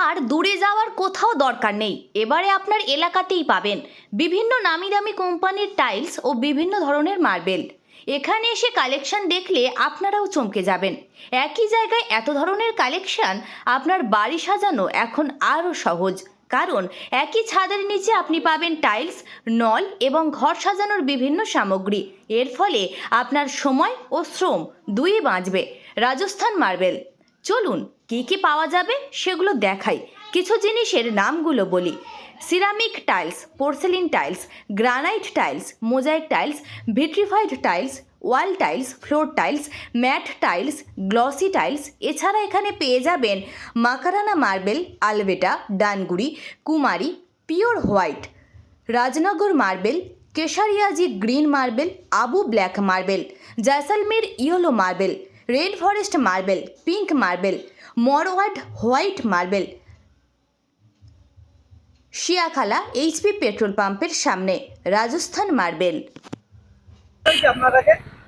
আর দূরে যাওয়ার কোথাও দরকার নেই। এবারে আপনার এলাকাতেই পাবেন বিভিন্ন নামি দামি কোম্পানির টাইলস ও বিভিন্ন ধরনের মার্বেল। এখানে এসে কালেকশন দেখলে আপনারাও চমকে যাবেন। একই জায়গায় এত ধরনের কালেকশন আপনার বাড়ি সাজানো এখন আরও সহজ। কারণ একই ছাদের নিচে আপনি পাবেন টাইলস, নল এবং ঘর সাজানোর বিভিন্ন সামগ্রী। এর ফলে আপনার সময় ও শ্রম দুই বাঁচবে। রাজস্থান মার্বেল। চলুন কি কি পাওয়া যাবে সেগুলো দেখাই। কিছু জিনিসের নামগুলো বলি। Ceramic tiles, porcelain tiles, granite tiles, mosaic tiles, vitrified tiles, wall tiles, floor tiles, matt tiles, glossy tiles. এছাড়া এখানে পেয়ে যাবেন মাকারানা মার্বেল আলবেটা ডানগুড়ি, কুমারী, pure white, Rajnagar marble, Kesariyaji green marble, Abu black marble, Jaisalmer yellow marble red forest marble, pink marble Morwad white marble. Shiakhala HP petrol পাম্পের সামনে, Rajasthan marble.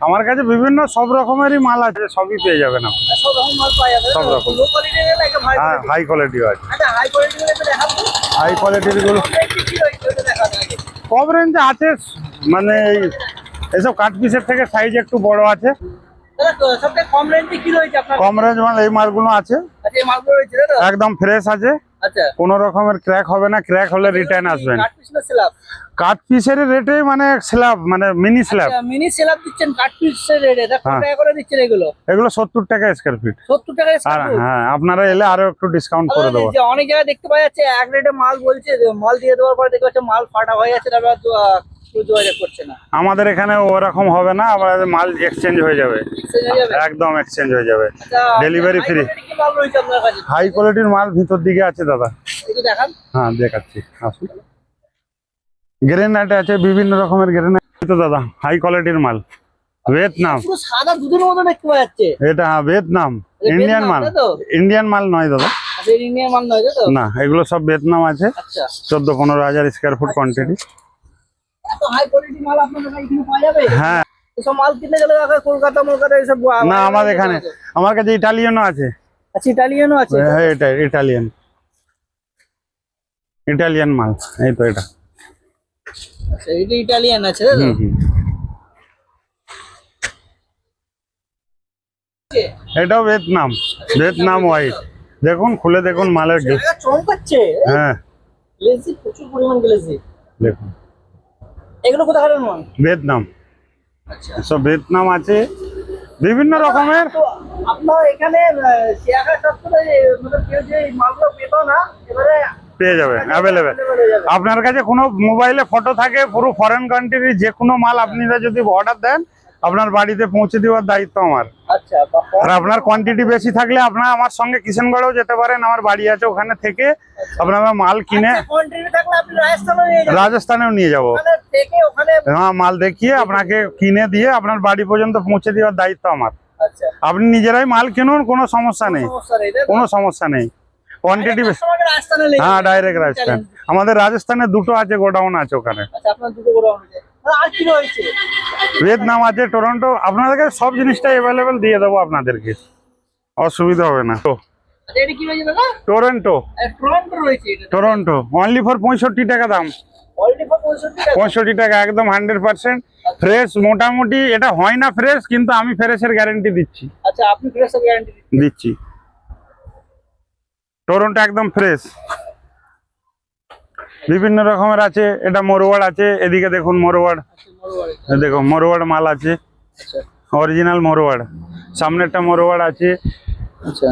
আমার কাছে বিভিন্ন সব রকমেরই মাল আছে, সবই পেয়ে যাবেন সব রকম। কোয়ালিটি হাই কোয়ালিটিও আছে হাই কোয়ালিটি কোয়ালিটিরগুলো। কম রেঞ্জে আছে মানে এই এসব কাঠ পিসের থেকে সাইজ একটু বড় আছে। কম রেঞ্জে কি রয়েছে আপনার? কম রেঞ্জ মাল এই মালগুলো আছে। আচ্ছা এই মালগুলো রয়েছে একদম ফ্রেশ আছে। আচ্ছা। কোনো রকমের ক্র্যাক হবে না ক্র্যাক হলে রিটার্ন কাট পিস না স্ল্যাব কাঠ পিসের রেটে মানে স্ল্যাব মানে মিনি স্ল্যাব আচ্ছা মিনি স্ল্যাব দিচ্ছেন কাট পিসের রেটে হ্যাঁ। টাকা করে দিচ্ছেন এগুলো? এগুলো সত্তর টাকা স্কোয়ার ফিট 70 টাকা হ্যাঁ আপনারা এলে আরও একটু ডিসকাউন্ট করে দেবো। অনেক জায়গায় দেখতে পাওয়া যাচ্ছে এক রেটে মাল বলছে মাল দিয়ে দেওয়ার পরে দেখতে পাচ্ছে মাল ফাটা হয়ে যাচ্ছে তারপর আমাদের এখানে ওরকম হবে না আমাদের মাল এক্সচেঞ্জ হয়ে যাবে। একদম এক্সচেঞ্জ হয়ে যাবে। ডেলিভারি কাছে? হাই কোয়ালিটির মাল ভিতর দিকে আছে দাদা। হ্যাঁ দেখাচ্ছি। আসুন। গ্রেনাইট আছে বিভিন্ন রকমের গ্রেনাইট তো দাদা। হাই কোয়ালিটির মাল। ভিয়েতনাম সাদা দুধের মতো দেখতে পাওয়া যাচ্ছে। এটা হ্যাঁ ভিয়েতনাম ইন্ডিয়ান মাল। ইন্ডিয়ান মাল নয় দাদা। আচ্ছা ইন্ডিয়ান মাল নয় তো? না এগুলো সব ভিয়েতনাম আছে। আচ্ছা। চোদ্দ পনেরো হাজার স্কোয়ার ফুট কোয়ান্টিটি হ্যাঁ। মাল কিনতে গেলে কলকাতা মলকাতা এসব না আমার এখানে আমার কাছে ইটালিয়ানও আছে। আচ্ছা ইটালিয়ানও আছে? হ্যাঁ এটা ইটালিয়ান। ইটালিয়ান মাল এই তো এটা। আচ্ছা এটা ইটালিয়ান আছে হুম হুম। এটাও ভিয়েতনাম ভিয়েতনাম হোয়াইট দেখুন খুলে দেখুন মালের গ্লে- চমকাচ্ছে। হ্যাঁ। প্রচুর পরিমাণ দেখুন। এগুলো কোথাকার মাল ভিয়েতনাম। আচ্ছা। সব ভিয়েতনাম আছে। বিভিন্ন রকমের। আপনার এখানে মানে পেয়ে যাবে অ্যাভেলেবেল আপনার কাছে কোনো মোবাইলে ফটো থাকে পুরো ফরেন কান্ট্রির যে কোনো মাল আপনারা যদি অর্ডার দেন আপনার বাড়িতে পৌঁছে দেওয়ার দায়িত্ব আমার। আচ্ছা আর আপনার কোয়ান্টিটি বেশি থাকলে আপনারা আমার সঙ্গে কিষেনগড়েও যেতে পারেন আমার বাড়ি আছে ওখানে থেকে আপনারা মাল কিনে আচ্ছা, রাজস্থানেও নিয়ে যাব। হ্যাঁ মাল দেখিয়ে আপনাকে কিনে দিয়ে আপনার বাড়ি পর্যন্ত পৌঁছে দেওয়ার দায়িত্ব আমার। আচ্ছা। আপনি নিজেরাই মাল কিনুন কোনো সমস্যা নেই? কোনো সমস্যা নেই। কোয়ান্টিটি হ্যাঁ ডাইরেক্ট রাজস্থান। আমাদের রাজস্থানে দুটো আছে গোডাউন আছে ওখানে। আচ্ছা আর কি রয়েছে? ভিয়েতনাম আছে টরন্টো। আপনাদেরকে সব জিনিসটাই অ্যাভেলেবেল দিয়ে দেবো আপনাদেরকে। অসুবিধা হবে না। তো আচ্ছা Toronto Toronto Toronto. Only for পঁয়ষট্টি টাকা দাম। পঁয়ষট্টি টাকা? একদম হান্ড্রেড পার্সেন্ট ফ্রেশ মোটামুটি এটা হয় না ফ্রেশ কিন্তু আমি ফ্রেশের গ্যারেন্টি দিচ্ছি। আচ্ছা আপনি ফ্রেশ গ্যারান্টি দিচ্ছি। টরন্টো একদম ফ্রেশ বিভিন্ন রকমের আছে এটা মরোয়াড় আছে এদিকে দেখুন মরোয়াড় দেখো মরোয়াড় মাল আছে অরিজিনাল মরোয়াড় সামনেরটা মরোয়াড় আছে। আচ্ছা।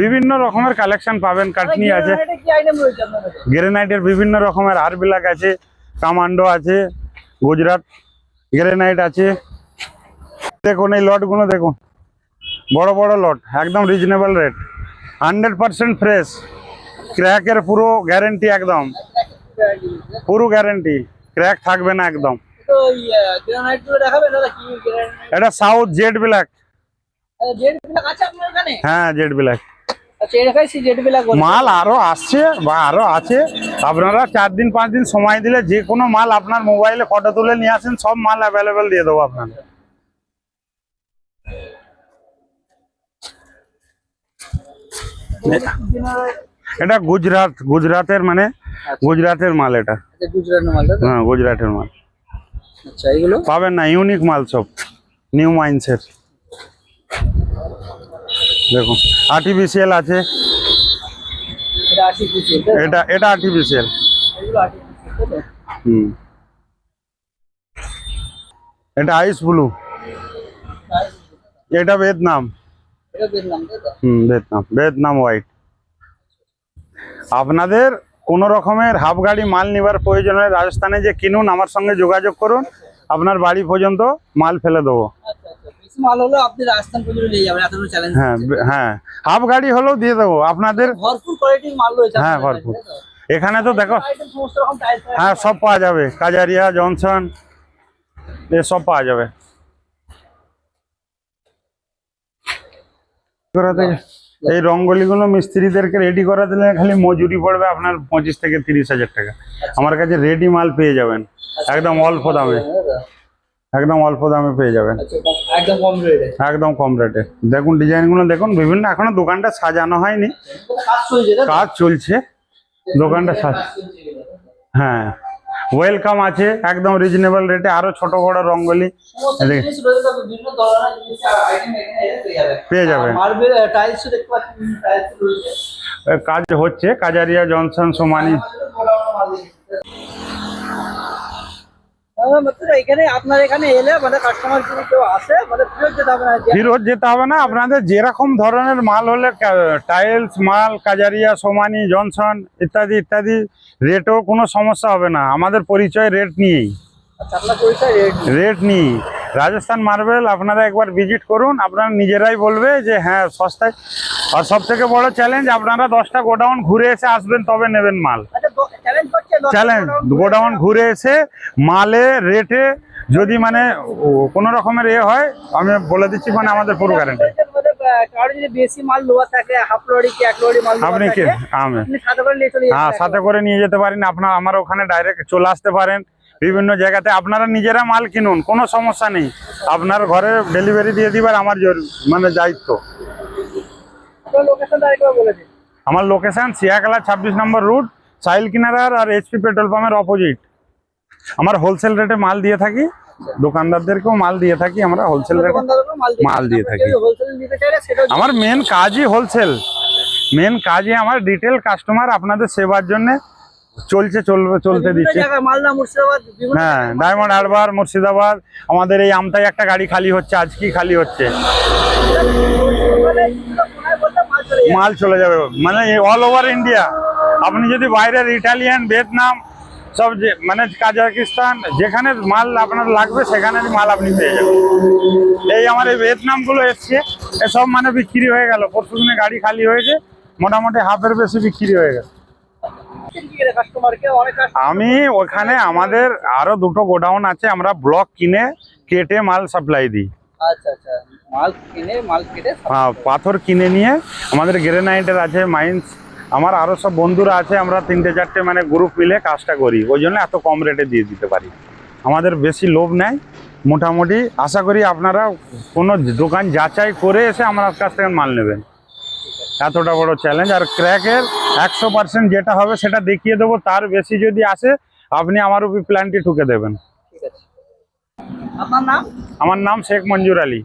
বিভিন্ন রকমের কালেকশন পাবেন কাটনি আছে। গ্রেনাইটের বিভিন্ন রকমের আর বিলাক আছে কামান্ডো আছে গুজরাট গ্রেনাইট আছে। দেখুন এই লটগুলো দেখুন। বড় বড় লট একদম reasonable rate hundred percent fresh ক্র্যাকের পুরো গ্যারেন্টি একদম। পুরো গ্যারেন্টি। ক্র্যাক থাকবে না একদম। এটা সাউথ জেড ব্ল্যাক আপনার হ্যাঁ জেড ব্ল্যাক আচ্ছা বিলাক মাল আরও আসছে বা আরও আছে। আপনারা চার দিন পাঁচ দিন সময় দিলে যে কোনো মাল আপনার মোবাইলে ফটো তুলে নিয়ে আসেন সব মাল অ্যাভেলেবেল দিয়ে দেবো আপনাকে। এটা গুজরাট গুজরাটের মানে গুজরাটের মাল এটা। আচ্ছা গুজরাট মাল তো? হ্যাঁ গুজরাটের মাল। আচ্ছা এগুলো পাবেন না ইউনিক মাল সব। নিউ মাইন্সের দেখুন আর্টিফিশিয়াল আছে। এটা? এটা এটা আর্টিফিশিয়াল? হুম। এটা আইস ব্লু এটা ভিয়েতনাম এটা? হুম ভিয়েতনাম ভিয়েতনাম হোয়াইট আপনাদের কোনো রকমের হাফ গাড়ি মাল নেবার প্রয়োজন হয় রাজস্থানে যে কিনুন আমার সঙ্গে যোগাযোগ করুন। আপনার বাড়ি পর্যন্ত মাল ফেলে দেবো। আচ্ছা আচ্ছা। বেশি মাল হলো আপনি রাজস্থান পর্যন্ত নিয়ে যাবেন এত চ্যালেঞ্জ হ্যাঁ হ্যাঁ। হাফ গাড়ি হলেও দিয়ে দেবো। আপনাদের ভরপুর কোয়ালিটির মাল রয়েছে হ্যাঁ, ভরপুর। এখানে তো দেখো হ্যাঁ সব পাওয়া যাবে। কাজারিয়া জনসন এসব পাওয়া যাবে। করাতে এই রঙ্গলিগুলো মিস্ত্রিদেরকে রেডি করা দিলে খালি মজুরি পড়বে আপনার পঁচিশ থেকে তিরিশ হাজার টাকা। আমার কাছে রেডি মাল পেয়ে যাবেন। একদম অল্প দামে। একদম অল্প দামে পেয়ে যাবেন। আচ্ছা একদম কম রেটে একদম কম রেটে দেখুন ডিজাইনগুলো দেখুন বিভিন্ন এখনও দোকানটা সাজানো হয়নি। কাজ চলছে দোকানটা সাজ? হ্যাঁ। ওয়েলকাম আছে একদম রিজনেবল রেটে আরও ছোট বড় রঙ্গলি। পেয়ে যাবেন। মার্বেল টাইলসও দেখতে পাচ্ছেন টাইলস রয়েছে। কাজ হচ্ছে কাজারিয়া জনসন সোমানি। মানে মানে ফেরত যেতে হবে না আপনাদের যেরকম ধরনের মাল হলে টাইলস মাল কাজারিয়া সোমানি জনসন ইত্যাদি ইত্যাদি রেটও কোনো সমস্যা হবে না। আমাদের পরিচয় রেট নিয়েই। আচ্ছা রেট রেট নিই রাজস্থান মার্বেল আপনারা একবার ভিজিট করুন আপনারা নিজেরাই বলবে যে হ্যাঁ সস্তায়। আর সব থেকে বড় চ্যালেঞ্জ আপনারা দশটা গোডাউন ঘুরে এসে আসবেন তবে নেবেন মাল। চ্যালেঞ্জ গোডাউন ঘুরে এসে মালে রেটে যদি মানে কোনো রকমের এ হয় আমি বলে দিচ্ছি মানে আমাদের পুরো গ্যারান্টি আপনি কি? আমি। সাথে হ্যাঁ সাথে করে নিয়ে যেতে পারেন আপনার আমার ওখানে ডাইরেক্ট চলে আসতে পারেন। বিভিন্ন জায়গাতে আপনারা নিজেরা মাল কিনুন কোনো সমস্যা নেই। আপনার ঘরে ডেলিভারি দিয়ে দিবার আমার মানে দায়িত্ব। আমার লোকেশন সিয়াকালা ছাব্বিশ নম্বর রুট সাইল কিনারার আর এইচপি পেট্রোল পাম্পের অপোজিট আমার হোলসেল রেটে মাল দিয়ে থাকি দোকানদারদেরকেও মাল দিয়ে থাকি আমরা হোলসেল রেটে মাল দিয়ে থাকি। আমার মেন কাজই হোলসেল মেন কাজই আমার ডিটেল কাস্টমার আপনাদের সেবার জন্য চলছে চলবে চলতে দিচ্ছে। হ্যাঁ ডায়মন্ড হারবার মুর্শিদাবাদ আমাদের এই আমতায় একটা গাড়ি খালি হচ্ছে আজকেই খালি হচ্ছে। মাল চলে যাবে মানে অল ওভার ইন্ডিয়া আপনি যদি বাইরের ইটালিয়ান ভিয়েতনাম সব যে মানে কাজাকিস্তান যেখানে মাল আপনার লাগবে সেখানের মাল আপনি পেয়ে যাবেন। এই আমার এই ভিয়েতনামগুলো এসছে এসব মানে বিক্রি হয়ে গেল। পরশুদিনে গাড়ি খালি হয়েছে মোটামুটি হাফের বেশি বিক্রি হয়ে গেল কি করে কাস্টমারকে অনেক কাস্টমার আমি ওখানে আমাদের আরও দুটো গোডাউন আছে আমরা ব্লক কিনে কেটে মাল সাপ্লাই দিই। আচ্ছা আচ্ছা। হ্যাঁ, পাথর কিনে নিয়ে আমাদের গ্রেনাইটের আছে মাইন্স। আমার আরও সব বন্ধুরা আছে আমরা তিনটে চারটে মানে গ্রুপ মিলে কাজটা করি। ওই জন্য এত কম রেটে দিয়ে দিতে পারি। আমাদের বেশি লোভ নেই মোটামুটি। আশা করি আপনারা কোনো দোকান যাচাই করে এসে আমার কাছ থেকে মাল নেবেন। এতটা বড় চ্যালেঞ্জ আর ক্র্যাকের একশো পার্সেন্ট যেটা হবে সেটা দেখিয়ে দেবো তার বেশি যদি আসে আপনি আমার উপর প্ল্যানটি ঠুকে দেবেন। আমার নাম শেখ মঞ্জুর আলী।